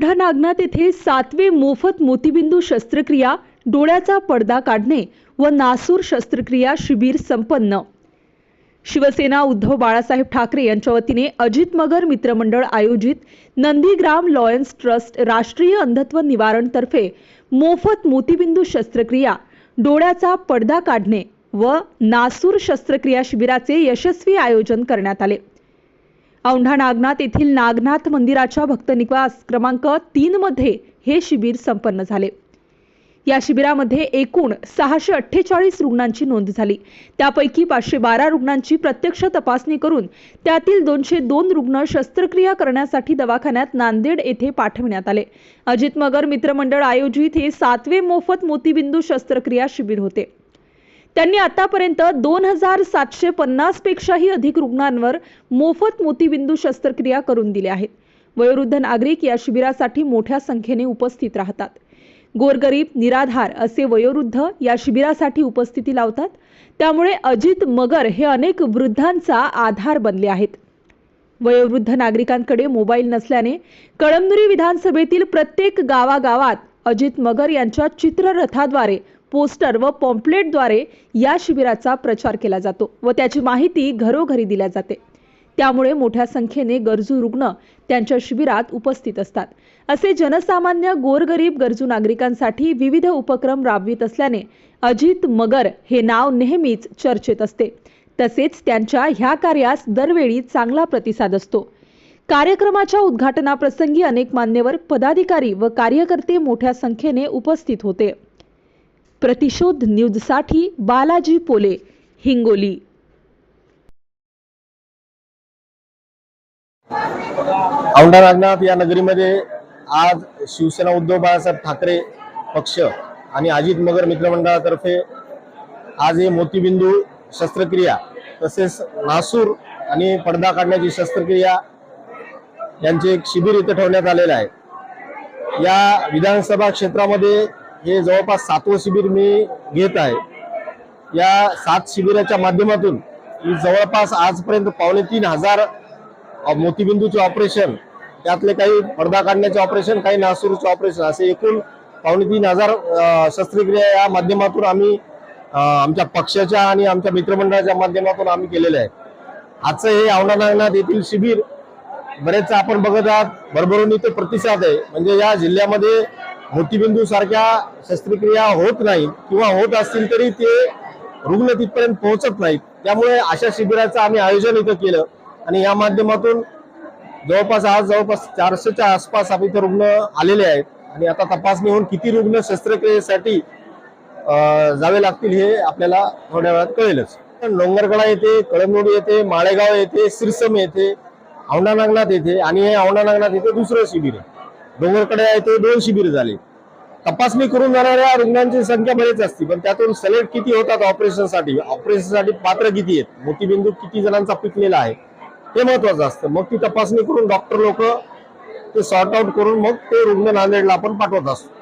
औंढा नागनाथ येथे सातवे मोफत मोतीबिंदू शस्त्रक्रिया डोळ्याचा पडदा काढणे व नासूर शस्त्रक्रिया शिबिर संपन्न. शिवसेना उद्धव बाळासाहेब ठाकरे यांच्या वतीने अजित मगर मित्रमंडळ आयोजित नंदीग्राम लॉयन्स ट्रस्ट राष्ट्रीय अंधत्व निवारणतर्फे मोफत मोतीबिंदू शस्त्रक्रिया डोळ्याचा पडदा काढणे व नासूर शस्त्रक्रिया शिबिराचे यशस्वी आयोजन करण्यात आले. औंढा नागनाथ येथील नागनाथ मंदिराच्या भक्तनिवास क्रमांक तीन मध्ये हे शिबिर संपन्न झाले. या शिबिरामध्ये एकूण सहाशे अठ्ठेचाळीस रुग्णांची नोंद झाली. त्यापैकी पाचशे बारा रुग्णांची प्रत्यक्ष तपासणी करून त्यातील दोनशे दोन रुग्ण शस्त्रक्रिया करण्यासाठी दवाखान्यात नांदेड येथे पाठविण्यात आले. अजित मगर मित्रमंडळ आयोजित हे सातवे मोफत मोतीबिंदू शस्त्रक्रिया शिबिर होते. त्यांनी आतापर्यंत दोन हजार सातशे पन्नास पेक्षाही अधिक रुग्णांवर मोफत मोतीबिंदू शस्त्रक्रिया करून दिल्या आहेत. वयोवृद्ध नागरिक या शिबिरासाठी मोठ्या संख्येने उपस्थित राहतात. गोरगरीब निराधार असे वयोवृद्ध या शिबिरासाठी उपस्थिती लावतात. त्यामुळे अजित मगर हे अनेक वृद्धांचा आधार बनले आहेत. वयोवृद्ध नागरिकांकडे मोबाईल नसल्याने कळमनुरी विधानसभेतील प्रत्येक गावागावात अजित मगर यांच्या चित्ररथाद्वारे पोस्टर व पॉम्पलेटद्वारे या शिबिराचा प्रचार केला जातो व त्याची माहिती घरोघरी दिल्या जाते. त्यामुळे मोठ्या संख्येने गरजू रुग्ण त्यांच्या शिबिरात उपस्थित असतात. असे जनसामान्य गोरगरीब गरजू नागरिकांसाठी विविध उपक्रम राबवित असल्याने अजित मगर हे नाव नेहमीच चर्चेत असते. तसेच त्यांच्या ह्या कार्यास दरवेळी चांगला प्रतिसाद असतो. कार्यक्रमाच्या उद्घाटनाप्रसंगी अनेक मान्यवर पदाधिकारी व कार्यकर्ते मोठ्या संख्येने उपस्थित होते. प्रतिशोध न्यूजसाठी बालाजी पोले हिंगोली. औंढा नागनाथ या नगरीमध्ये आज शिवसेना उद्धव बाळासाहेब ठाकरे पक्ष आणि अजित मगर मित्रमंडळातर्फे आज हे मोतीबिंदू शस्त्रक्रिया तसेच नासूर आणि पडदा काढण्याची शस्त्रक्रिया यांचे एक शिबिर इथं ठेवण्यात आलेलं आहे. या विधानसभा क्षेत्रामध्ये हे जवळपास सातवं शिबिर मी घेत आहे. या सात शिबिराच्या माध्यमातून मी जवळपास आजपर्यंत पावणे तीन हजार मोतीबिंदूचे ऑपरेशन त्यातले काही पडदा काढण्याचे ऑपरेशन काही नासूरचे ऑपरेशन असे एकूण पावणे तीन हजार शस्त्रक्रिया या माध्यमातून आम्ही आमच्या पक्षाच्या आणि आमच्या मित्रमंडळाच्या माध्यमातून आम्ही केलेले आहे. आजचं हे औंढा येथील शिबिर बरेच आपण बघत आहात भरभरून इथे प्रतिसाद आहे. म्हणजे या जिल्ह्यामध्ये मोतीबिंदू सारख्या शस्त्रक्रिया होत नाहीत किंवा होत असतील तरी ते रुग्ण तिथपर्यंत पोहोचत नाहीत. त्यामुळे अशा शिबिराचं आम्ही आयोजन इथं केलं आणि या माध्यमातून जवळपास आज जवळपास चारशेच्या आसपास आम्ही इथं रुग्ण आलेले आहेत. आणि आता तपासणी होऊन किती रुग्ण शस्त्रक्रियेसाठी जावे लागतील हे आपल्याला थोड्या वेळात कळेलच. डोंगरकडा येथे कळमनुरी येथे माळेगाव येथे सिरसम येथे औंढा नागनाथ येथे आणि हे औंढा नागनाथ येथे दुसरं शिबिर आहे. डोंगरकडे आहे ते दोन शिबिर झाले. तपासणी करून जाणाऱ्या रुग्णांची संख्या बरीच असते पण त्यातून सिलेक्ट किती होतात ऑपरेशनसाठी ऑपरेशनसाठी पात्र किती आहेत? मोतीबिंदू किती जणांचा पिकलेला आहे? हे महत्वाचं असतं. मग ती तपासणी करून डॉक्टर लोक ते सॉर्ट आउट करून मग ते रुग्ण नांदेडला आपण पाठवत असतो.